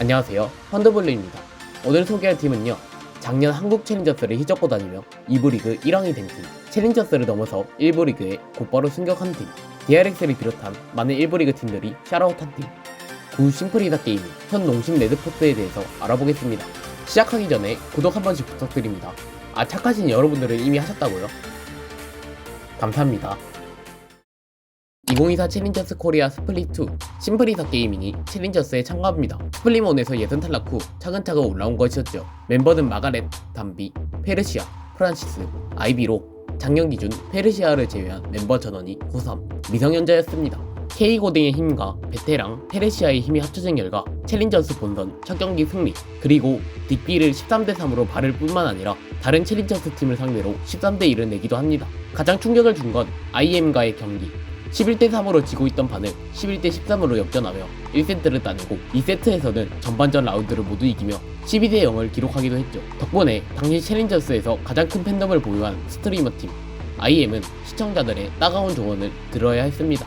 안녕하세요. 펀드블루입니다. 오늘 소개할 팀은요. 작년 한국 챌린저스를 휘젓고 다니며 2부 리그 1왕이 된 팀 챌린저스를 넘어서 1부 리그에 곧바로 승격한 팀 DRX를 비롯한 많은 1부 리그 팀들이 샤라웃한 팀 구 심플이다 게임 현 농심 레드포스에 대해서 알아보겠습니다. 시작하기 전에 구독 한 번씩 부탁드립니다. 아 착하신 여러분들은 이미 하셨다고요? 감사합니다 2024 챌린저스 코리아 스플릿2 심플이사 게이밍이 챌린저스에 참가합니다. 스플릿1에서 예선 탈락 후 차근차근 올라온 것이었죠. 멤버는 마가렛, 담비, 페르시아, 프란시스, 아이비로 작년 기준 페르시아를 제외한 멤버 전원이 고3 미성년자였습니다. K고딩의 힘과 베테랑 페르시아의 힘이 합쳐진 결과 챌린저스 본선 첫 경기 승리 그리고 딕비를 13대3으로 바를 뿐만 아니라 다른 챌린저스 팀을 상대로 13대1을 내기도 합니다. 가장 충격을 준 건 IM과의 경기 11대 3으로 지고 있던 판을 11대 13으로 역전하며 1세트를 따내고 2세트에서는 전반전 라운드를 모두 이기며 12대 0을 기록하기도 했죠. 덕분에 당시 챌린저스에서 가장 큰 팬덤을 보유한 스트리머 팀 IM은 시청자들의 따가운 조언을 들어야 했습니다.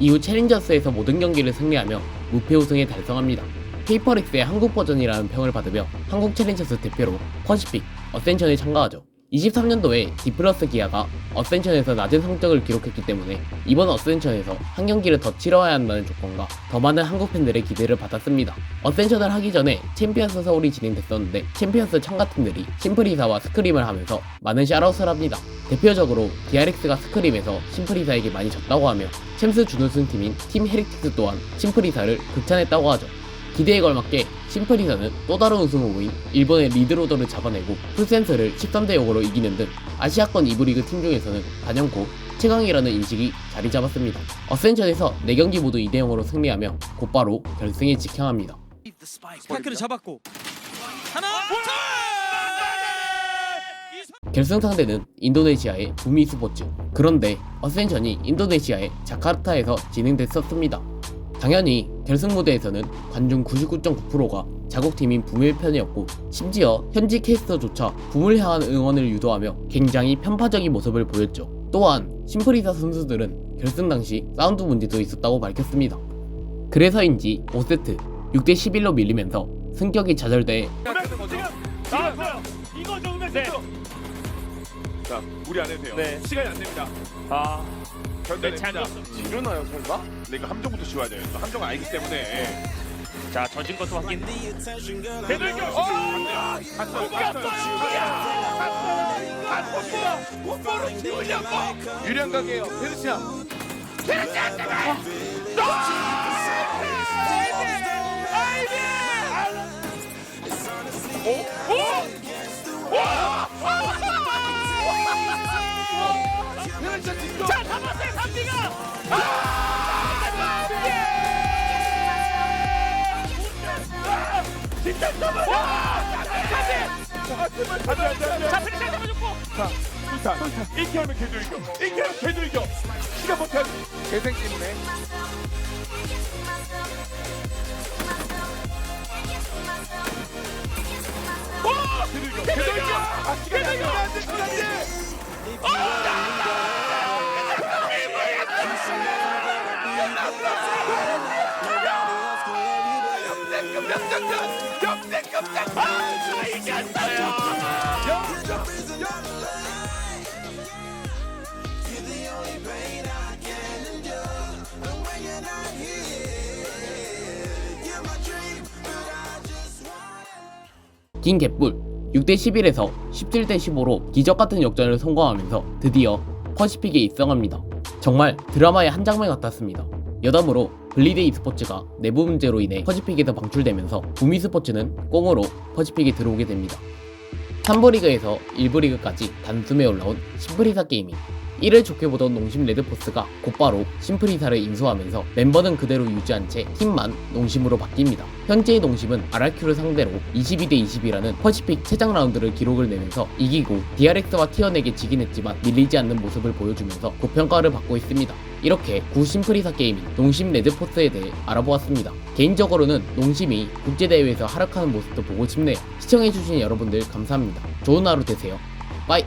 이후 챌린저스에서 모든 경기를 승리하며 무패 우승에 달성합니다. 페이퍼릭스의 한국 버전이라는 평을 받으며 한국 챌린저스 대표로 퍼시픽, 어센션에 참가하죠. 23년도에 디플러스 기아가 어센션에서 낮은 성적을 기록했기 때문에 이번 어센션에서 한 경기를 더 치러야 한다는 조건과 더 많은 한국 팬들의 기대를 받았습니다. 어센션을 하기 전에 챔피언스 서울이 진행됐었는데 챔피언스 참가팀들이 심플이사와 스크림을 하면서 많은 샤라웃을 합니다. 대표적으로 DRX가 스크림에서 심플이사에게 많이 졌다고 하며 챔스 준우승 팀인 팀 헤리틱스 또한 심플이사를 극찬했다고 하죠. 기대에 걸맞게 심플이사는 또 다른 우승 후보인 일본의 리드로더를 잡아내고 풀센스를 13대 0으로 이기는 등 아시아권 2부 리그 팀 중에서는 단연코 최강이라는 인식이 자리 잡았습니다. 어센션에서 4경기 모두 2대 0으로 승리하며 곧바로 결승에 직행합니다. 스파이크를 잡았고 하나 결승 상대는 인도네시아의 부미 스포츠. 그런데 어센션이 인도네시아의 자카르타에서 진행됐었습니다. 당연히 결승 무대에서는 관중 99.9%가 자국팀인 붐의 편이었고 심지어 현지 캐스터조차 붐을 향한 응원을 유도하며 굉장히 편파적인 모습을 보였죠. 또한 심플이사 선수들은 결승 당시 사운드 문제도 있었다고 밝혔습니다. 그래서인지 5세트 6대 11로 밀리면서 승격이 좌절돼. 이거 네. 자, 우리 안 해도 돼요. 네. 시간이 안 됩니다. 아 견뎌냅니다. 네, 잘 지르나요, 설마? 근데 이거 함정부터 지워야 돼요. 또 함정 알기 때문에. 자 젖은 것도 확인 대들교! 어! 갔어요, 갔어요. 갔어요. 곧바로 지우려고! 유리한 가게요, 페르시아. 자, 잡았어요, 삼비가! 진짜 잡았어! 자, 제발 가자, 가자. 자, 페르시아 잡아줬고! 자, 술탄. 이렇게 하면 걔도 이겨. 이렇게 하면 걔도 이겨. 시간 못해. 재생 때문에. 와! 걔도 이겨. 걔도 이겨. 아, 시간이 안 긴 갯불 6대 11에서 17대 15로 기적 같은 역전을 성공하면서 드디어 퍼시픽에 입성합니다. 정말 드라마의 한 장면 같았습니다. 여담으로 블리드 e스포츠가 내부 문제로 인해 퍼시픽에서 방출되면서 부미 스포츠는 꽁으로 퍼시픽에 들어오게 됩니다. 3부 리그에서 1부 리그까지 단숨에 올라온 심플이사 게이밍 이를 좋게 보던 농심 레드포스가 곧바로 심플이사를 인수하면서 멤버는 그대로 유지한 채 팀만 농심으로 바뀝니다. 현재의 농심은 RRQ를 상대로 22대 20이라는 퍼시픽 최장 라운드를 기록을 내면서 이기고 DRX와 티어에게 지긴 했지만 밀리지 않는 모습을 보여주면서 고평가를 받고 있습니다. 이렇게 구 심플이사 게이밍 농심 레드포스에 대해 알아보았습니다. 개인적으로는 농심이 국제대회에서 활약하는 모습도 보고 싶네요. 시청해주신 여러분들 감사합니다. 좋은 하루 되세요. 빠이!